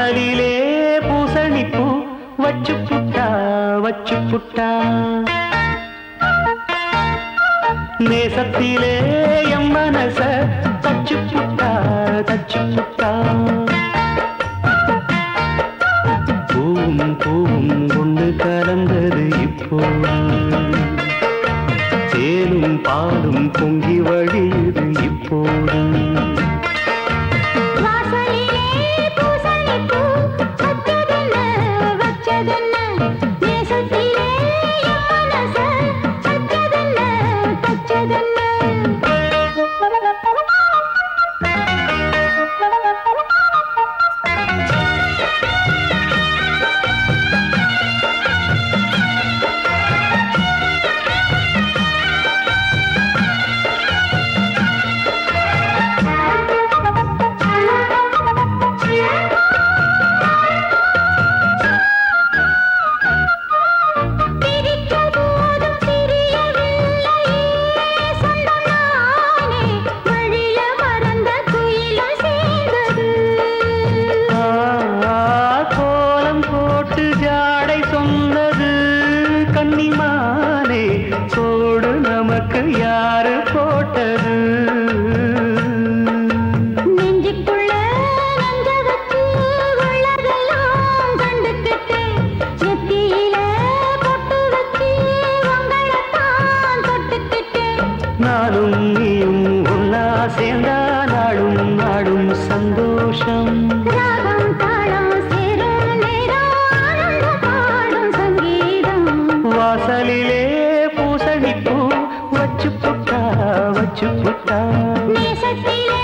வாசலிலே பூசணி வச்சு புட்டா வச்சு புட்டா நேசத்திலே எம் மனச தச்சு புட்டா தச்சு புட்டா கன்னிமானே கோடு நமக்கு யாரு போட்டது? நானும் நீயும் ஒன்னா சேர்ந்தா நாடும் நாடும் சந்தோஷம் வச்சு புட்டா நேசத்திலே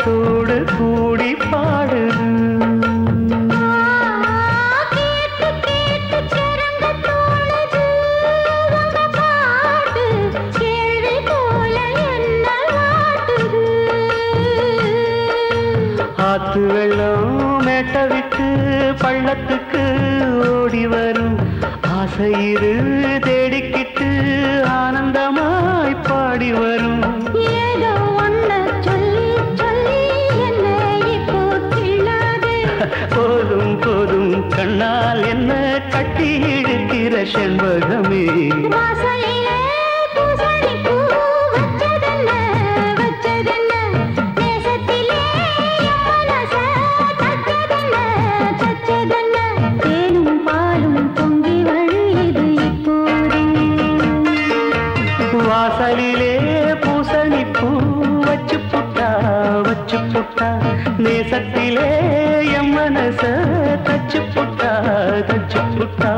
போல கூடி பாடுது. ஆத்து வெள்ளம் மேட்ட விட்டு பள்ளத்துக்கு ஓடி வரும். ஆசையிரு தேடிக்கிட்டு ஆனந்தமாய் பாடி வரும். இப்போது. வாசலிலே பூசணி பூ வச்சு புட்டா வச்சு புட்டா. நேசத்திலே எம் மனச தச்சு புட்டா தச்சு புட்டா.